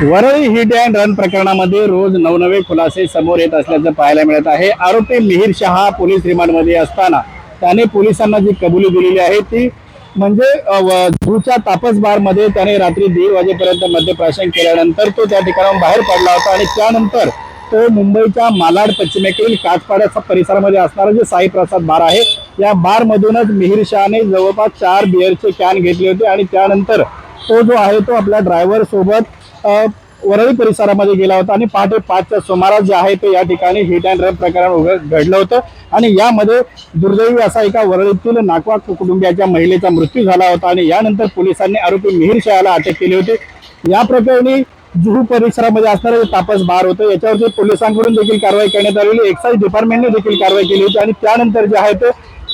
Worli hit and run प्रकरणामध्ये रोज नवनवे खुलासे समोर येत असल्याचं पाहायला मिळत आहे. आरोपी मिहीर शहा पोलीस रिमांडमध्ये असताना त्याने पोलिसांना जी कबुली दिलेली आहे ती म्हणजे अ, व- तापस बारमध्ये त्याने रात्री दीड वाजेपर्यंत मद्यप्राशन केल्यानंतर तो त्या ठिकाणाहून बाहेर पडला होता आणि त्यानंतर तो मुंबईच्या मालाड पश्चिमेकडील काठपाड्याचा परिसरामध्ये असणारा जे साईप्रसाद बार आहे या बारमधूनच मिहीर शहाने जवळपास चार बिअरचे कॅन घेतले होते आणि त्यानंतर तो जो आहे तो आपल्या ड्रायव्हर सोबत वरळी परिसरामध्ये गेला होता आणि पहाटे पाचच्या सुमारास जे आहे ते या ठिकाणी हिट अँड रन प्रकरण घडलं होतं. आणि यामध्ये दुर्दैवी असा एका वरळीतील नाकवा कुटुंबियाच्या महिलेचा मृत्यू झाला होता आणि यानंतर पोलिसांनी आरोपी मिहीर शहाला अटक केली होती. या प्रकरणी जुहू परिसरामध्ये असणारं जे तापस बार होतं याच्यावरती पोलिसांकडून देखील कारवाई करण्यात आलेली एक्साईज डिपार्टमेंटने देखील कारवाई केली होती आणि त्यानंतर जे आहे ते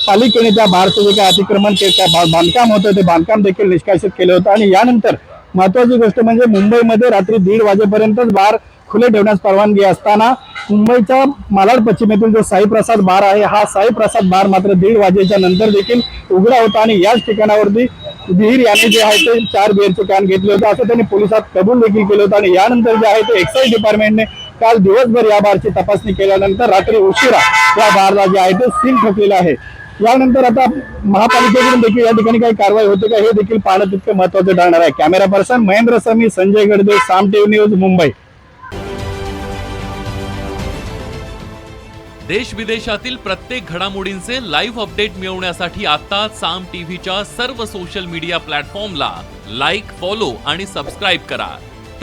पालिकेने त्या बारचं जे काही अतिक्रमण के- बांधकाम होतं ते बांधकाम देखील निष्कासित केलं होतं. आणि यानंतर महत्वाची गोष्ट म्हणजे मुंबईमध्ये रात्री दीड वाजेपर्यंतच बार खुले ठेवण्यास परवानगी असताना मुंबईच्या मालाड पश्चिमेतील जो साईप्रसाद बार आहे हा साईप्रसाद बार मात्र दीड वाजेच्या नंतर देखील उघडा होता आणि याच ठिकाणावरती धीर याने जे आहे ते चार बिअरचे कॅन घेतले होते. असं त्यांनी पोलिसात कबूल देखील केलं होतं आणि यानंतर जे आहे ते एक्साईज डिपार्टमेंटने काल दिवसभर या बारची तपासणी केल्यानंतर रात्री उशिरा या बारला जे आहे ते सील ठोकलेलं आहे. यानंतर आता महापालिकेकडून देखील या ठिकाणी काही कारवाई होते का? हे देखील पाहणं तितकं महत्वाचं ठरणार आहे. Camera person Mahendra Sami Sanjay Gadade Saam TV news Mumbai. देश विदेशातील प्रत्येक घडामोडींचे लाईव्ह अपडेट मिळवण्यासाठी आता साम टीव्हीच्या सर्व सोशल मीडिया प्लॅटफॉर्मला लाईक फॉलो आणि सबस्क्राईब करा.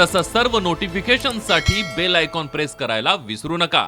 तसंच सर्व नोटिफिकेशनसाठी बेल आयकॉन प्रेस करायला विसरू नका.